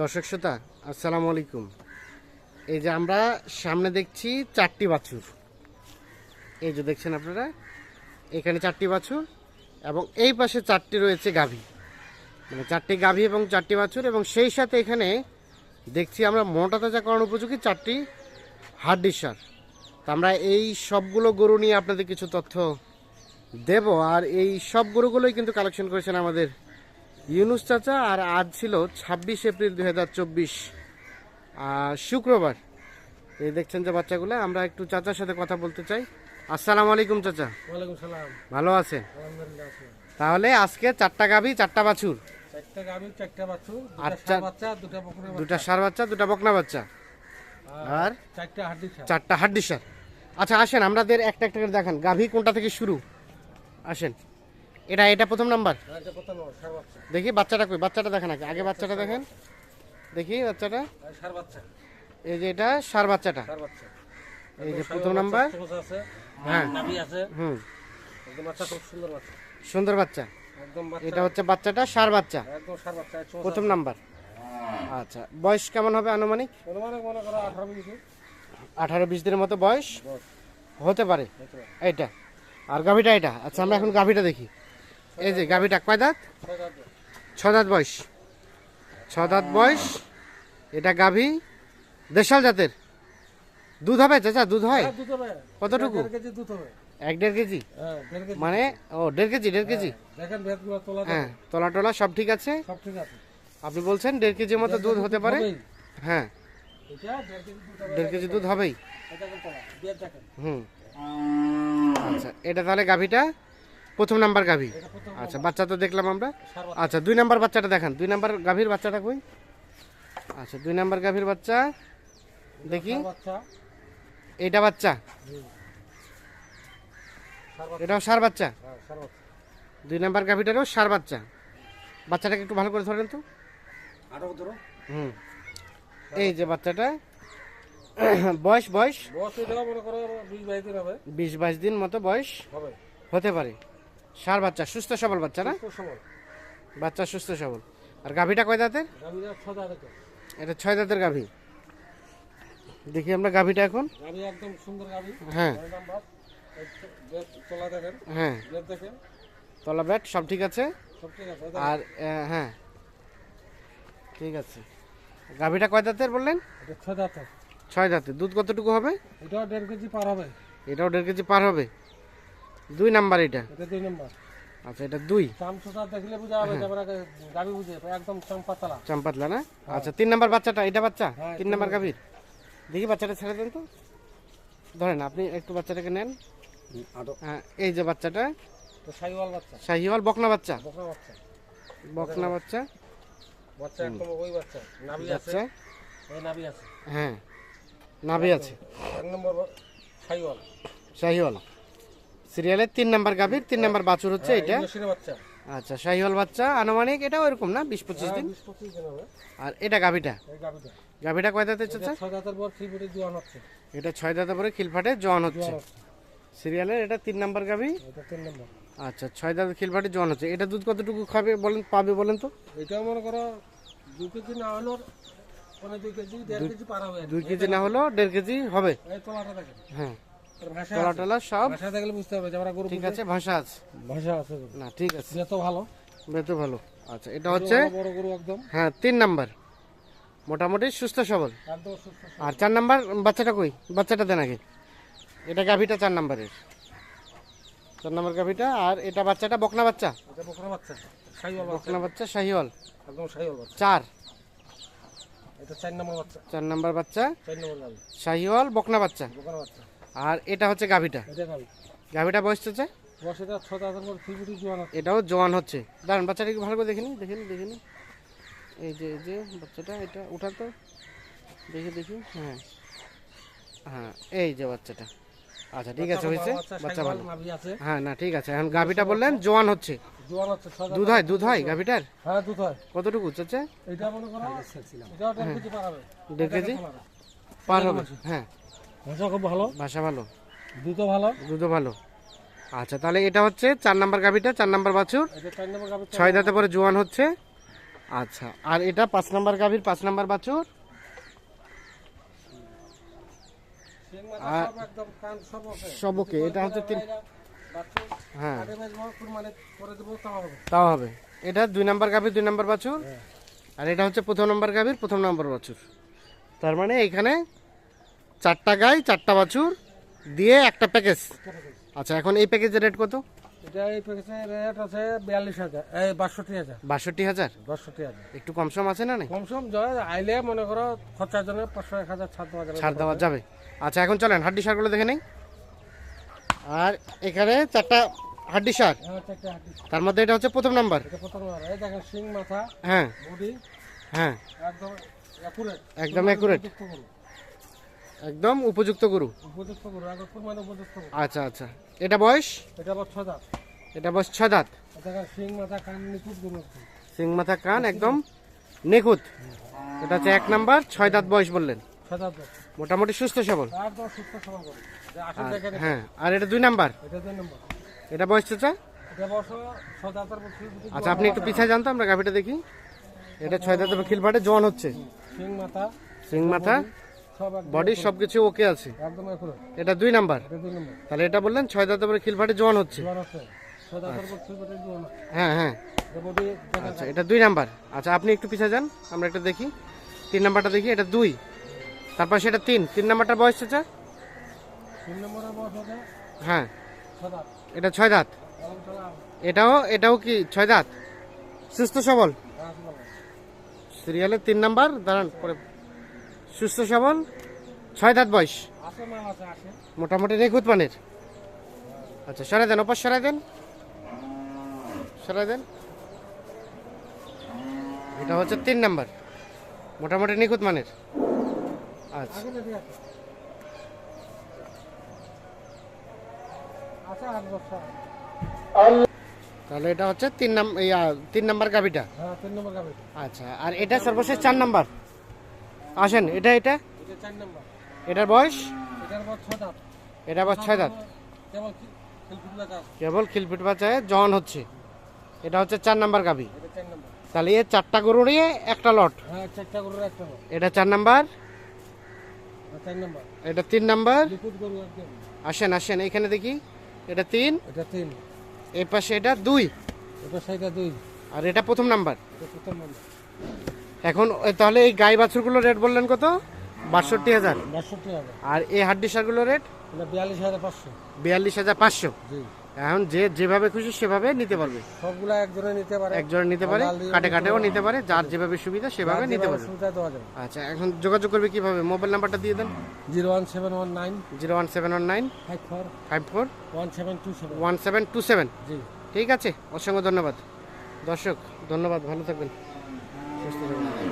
দর্শক শ্রোতা, আসসালামু আলাইকুম। এই যে আমরা সামনে দেখছি চারটি বাছুর। এই যে দেখছেন আপনারা, এখানে চারটি বাছুর এবং এই পাশে চারটি রয়েছে গাভী। মানে চারটি গাভী এবং চারটি বাছুর এবং সেই সাথে এখানে দেখছি আমরা মোটা তাজাকরণ উপযোগী চারটি হাড্ডি সার তো আমরা এই সবগুলো গরু নিয়ে আপনাদের কিছু তথ্য দেব, আর এই সব গরুগুলোই কিন্তু কালেকশন করেছেন আমাদের ইউনুস চাচা আর আজ ছিল ছাব্বিশ এপ্রিল দুই হাজার চব্বিশ শুক্রবার। এই দেখছেন যে বাচ্চাগুলো আমরা একটু চাচার সাথে কথা বলতে চাই। আসসালামু আলাইকুম চাচা। সালাম। ভালো আছেন? তাহলে আজকে চারটা গাভী চারটা বাছুর? দুটা সার বাচ্চা দুটা বকনা বাচ্চা। আর চারটা হাড্ডি সার। আচ্ছা আসেন আমাদের একটা একটা করে দেখান। গাভী কোনটা থেকে শুরু? আসেন। এটা এটা প্রথম নাম্বার? বাচ্চা। দেখি বাচ্চাটা কই? বাচ্চাটা দেখেন আগে। আগে বাচ্চাটা দেখেন। দেখি বাচ্চাটা। বাচ্চা। এই যে এটা সার বাচ্চাটা। এই যে প্রথম নাম্বার। হ্যাঁ। হুম। সুন্দর বাচ্চা। এটা হচ্ছে বাচ্চাটা সার বাচ্চা। প্রথম নাম্বার। আচ্ছা বয়স কেমন হবে আনুমানিক? মনে আঠারো বিশ দিনের মতো বয়স? হতে পারে। এটা আর গাভিটা এটা। আচ্ছা আমরা এখন গাভিটা দেখি। এই যে গাভিটা কয় দাঁত। ছ দাঁত বয়স। ছ দাঁত বয়স। এটা গাভি। দেশাল জাতের। দুধ হবে চাচা দুধ হয়? হ্যাঁ, কতটুকু? এক দেড় কেজি হ্যাঁ দেড় কেজি। মানে ও দেড় কেজি দেড় কেজি? দেখেন তোলা হ্যাঁ তলা টলা সব ঠিক আছে? আপনি বলছেন দেড় কেজির মতো দুধ হতে পারে? হ্যাঁ। দেড় কেজি দুধ হবেই? হুম। আচ্ছা এটা তাহলে গাভিটা? প্রথম নাম্বার গাভি। আচ্ছা বাচ্চা তো দেখলাম আমরা। আচ্ছা দুই নাম্বার বাচ্চাটা দেখান। দুই নাম্বার গাভীর বাচ্চাটা কই? আচ্ছা দুই নাম্বার গাভীর বাচ্চা দেখি। এটা বাচ্চা? এটাও সার বাচ্চা? দুই নাম্বার গাভীটারও সার বাচ্চা। বাচ্চাটাকে একটু ভালো করে ধরেন তো। হুম। এই যে বাচ্চাটা। বয়স বয়স? বিশ বাইশ দিন মতো বয়স হতে পারে। সার বাচ্চা সুস্থ সবল বাচ্চা না? বাচ্চা সুস্থ সবল। আর গাভীটা কয় দাঁতের? এটা ছয় দাঁতের গাভী। দেখি আমরা গাভীটা এখন। একদম সুন্দর গাভী। হ্যাঁ। হ্যাঁ। তলা ব্যাট সব ঠিক আছে? আর হ্যাঁ। ঠিক আছে। গাভীটা কয় দাঁতের বললেন? ছয় দাঁত ছয় দাঁতের। দুধ কতটুকু হবে? এটাও দেড় কেজি পার হবে। এটাও দেড় কেজি পার হবে। দুই নাম্বার এটা? এটা দুই নম্বর। আচ্ছা এটা দুই? চামচুটা দেখলে বোঝা যাবে যে আমরা গাভী বুঝে একদম চাম্পাতলা। চাম্পাতলা না? আচ্ছা তিন নাম্বার বাচ্চাটা এটা বাচ্চা? হ্যাঁ, তিন নাম্বার গাভীর? দেখি বাচ্চাটা ছেড়ে দেন তো। ধরেন আপনি একটু বাচ্চাটাকে নেন। হ্যাঁ এই যে বাচ্চাটা। তো সাইওয়াল বাচ্চা। শাহিওয়াল বকনা বাচ্চা। বকরা বাচ্চা। বকনা বাচ্চা। বাচ্চা একদম ওই বাচ্চা। নাভি আছে। এই নাভি আছে। হ্যাঁ নাভি আছে। এক নম্বর সাইওয়াল শাহিওয়াল সিরিয়ালের তিন নাম্বার গাভীর তিন নাম্বার বাছুর হচ্ছে এটা। ইন্ডোসিনের বাচ্চা। আচ্ছা শাহিওয়াল বাচ্চা আনুমানিক এটাও এরকম না বিশ পঁচিশ দিন? পঁচিশ দিন আর এটা গাভীটা? গাভীটা। কয় দাঁতের চাচা? এটা ছয় দাঁতে পরে খিলফাটে জোয়ান হচ্ছে। সিরিয়ালের এটা তিন নাম্বার গাভী? এটা আচ্ছা ছয় দাঁতে খিলফাটে জোয়ান হচ্ছে। এটা দুধ কতটুকু খাবে বলেন পাবে বলেন তো? এটাও মনে করো দু কেজি না মানে দুই কেজি না হলেও দেড় কেজি হবে। হ্যাঁ। আছে। টলা সব। ভাষা দেখলে বুঝতে হবে যে আমরা গরু ঠিক আছে ভাষা আছে। ভাষা আছে না ঠিক আছে। যত ভালো। বেশ তো ভালো। আচ্ছা এটা হচ্ছে বড় বড় গরু একদম। হ্যাঁ তিন নাম্বার। মোটামুটি সুস্থ সবল। আর চার নাম্বার বাচ্চাটা কই? বাচ্চাটা দেন আগে। এটা গাভীটা চার নাম্বারের। চার নাম্বার গাভীটা আর এটা বাচ্চাটা বকনা বাচ্চা। বকনা বাচ্চা। শাহিওয়াল একদম চার। এটা চার নম্বর বাচ্চা। চার নাম্বার বাচ্চা। চার নম্বর শাহিওয়াল বকনা বাচ্চা। বকরা বাচ্চা। আর এটা হচ্ছে গাভিটা। গাভিটা বয়স হচ্ছে? হচ্ছে এটাও জোয়ান হচ্ছে। দাঁড়ান বাচ্চাটা একটু ভালো করে দেখে নিন দেখে নিন এই যে এই যে বাচ্চাটা এটা উঠা তো। দেখি দেখি হ্যাঁ। হ্যাঁ এই যে বাচ্চাটা। আচ্ছা ঠিক আছে হয়েছে? বাচ্চা ভালো। হ্যাঁ না ঠিক আছে। এখন গাভীটা বললেন জোয়ান হচ্ছে। হচ্ছে দুধ হয় দুধ হয় গাভীটার? হ্যাঁ। দুধ হয়। কতটুকু চাচ্ছে এটা দেড় কেজি পার হবে। হ্যাঁ। ভাষা খুব ভালো? ভাষা ভালো। দুধও ভালো? দুধও ভালো। আচ্ছা তাহলে এটা হচ্ছে চার নাম্বার গাভীটা চার নাম্বার বাছুর। ছয় দাঁতে পরে জোয়ান হচ্ছে। আচ্ছা আর এটা পাঁচ নাম্বার গাভীর পাঁচ নাম্বার বাছুর? সিং মাথা আর- সব একদম কান সব ওকে। সব ওকে, এটা হচ্ছে তিন- হ্যাঁ। দেবো তাও হবে। এটা দুই নাম্বার গাভীর দুই নাম্বার বাছুর? হ্যাঁ। আর এটা হচ্ছে প্রথম নাম্বার গাভীর প্রথম নাম্বার বাছুর। তার মানে এখানে চারটা গাই চারটা বাছুর দিয়ে একটা প্যাকেজ। আচ্ছা এখন এই প্যাকেজের রেট কত? এটা এই প্যাকেজের রেট আছে বিয়াল্লিশ হাজার এই বাষট্টি হাজার। বাষট্টি হাজার? বাষট্টি হাজার। একটু কম সম আছে না কম সম জয় আইলে মনে করো খরচার জন্য পাঁচশো এক হাজার ছাড় দেওয়া যাবে। ছাড় দেওয়া যাবে। আচ্ছা এখন চলেন হাড্ডি সারগুলো দেখে নেই। আর এখানে চারটা হাড্ডি সার। হ্যাঁ তার মধ্যে এটা হচ্ছে প্রথম নাম্বার। এটা প্রথম আর এই দেখেন শিং মাথা হ্যাঁ। বডি হ্যাঁ। একদম। একদম উপযুক্ত গরু? উপযুক্ত কুরবানি উপযুক্ত আচ্ছা আচ্ছা। এটা বয়স? এটা আবার ছয় দাঁত। এটা বয়স ছয় দাঁত। মাথা কান নিখুঁত সিং মাথা কান একদম নিখুঁত। এটা হচ্ছে এক নাম্বার ছয় দাঁত বয়স বললেন। দাঁত। মোটামুটি সুস্থ সবল। একদম সুস্থ হ্যাঁ আর এটা দুই নাম্বার? এটা দুই নম্বর। এটা বয়স চাচা? এটা দাঁতের আচ্ছা আপনি একটু পিছিয়ে জানতো আমরা গাভিটা দেখি। এটা ছয় দাঁতের খিলফাটে জোয়ান হচ্ছে। শিং মাথা। সিং মাথা। বডি সবকিছু ওকে আছে? একদম এটা দুই নাম্বার? তাহলে এটা বললেন ছয় দাঁতের পরে খিলফাটে জোয়ান হচ্ছে। হ্যাঁ হ্যাঁ। আচ্ছা এটা দুই নাম্বার। আচ্ছা আপনি একটু পিছিয়ে যান আমরা একটা দেখি। তিন নাম্বারটা দেখি এটা দুই। তারপর সেটা তিন। তিন নাম্বারটা বয়স চাচা? হ্যাঁ। এটা ছয় দাঁত। এটাও এটাও কি ছয় দাঁত? সুস্থ সবল। সিরিয়ালের তিন নাম্বার দাঁড়ান পরে সুস্থ সবল ছয় দাঁত বয়স। মোটামুটি নিখুঁত মানের। আচ্ছা সরাই দেন ওপাশ সরাই দেন। সরাই দেন। এটা হচ্ছে তিন নাম্বার। মোটামুটি নিখুঁত মানের। আচ্ছা। তাহলে এটা হচ্ছে তিন নাম ইয়া, তিন নাম্বার গাভিটা। হ্যাঁ আচ্ছা আর এটা সর্বশেষ চার নাম্বার। আসেন এটা এটা? এটা চার নম্বর। এটার বয়স? এটার বয়স ছয় দাঁত। এটা কেবল খিলপিট বাচ্চায় জন হচ্ছে। এটা হচ্ছে চার নাম্বার এটা নম্বর। তাহলে এ চারটা গরু নিয়ে একটা লট। হ্যাঁ এটা চার নাম্বার? এটা এটা তিন নাম্বার? আসেন আসেন এখানে দেখি। এটা তিন। এটা তিন। এই পাশে এটা দুই। এটা সাইডটা দুই। আর এটা প্রথম নাম্বার। এটা প্রথম নম্বর। এখন তাহলে এই গাই বাছুরগুলো রেট বললেন কত? বাষট্টি হাজার। বাষট্টি আর এই হাড্ডি সারগুলো রেট বিয়াল্লিশ হাজার পাঁচশো। বিয়াল্লিশ হাজার পাঁচশো। জি। এখন যে যেভাবে খুশি সেভাবে নিতে পারবে। সবগুলা একজনে নিতে পারে। একজনে নিতে পারে কাটে কাটেও নিতে পারে যার যেভাবে সুবিধা সেভাবে নিতে পারে সুবিধা দেওয়া যাবে। আচ্ছা এখন যোগাযোগ করবে কীভাবে? মোবাইল নাম্বারটা দিয়ে দেন। Zero one seven one nine. Zero one seven one nine. Five four. Five four. One seven two seven. One seven two seven. জি। ঠিক আছে অসংখ্য ধন্যবাদ। দর্শক ধন্যবাদ ভালো থাকবেন। সুস্থ থাকবেন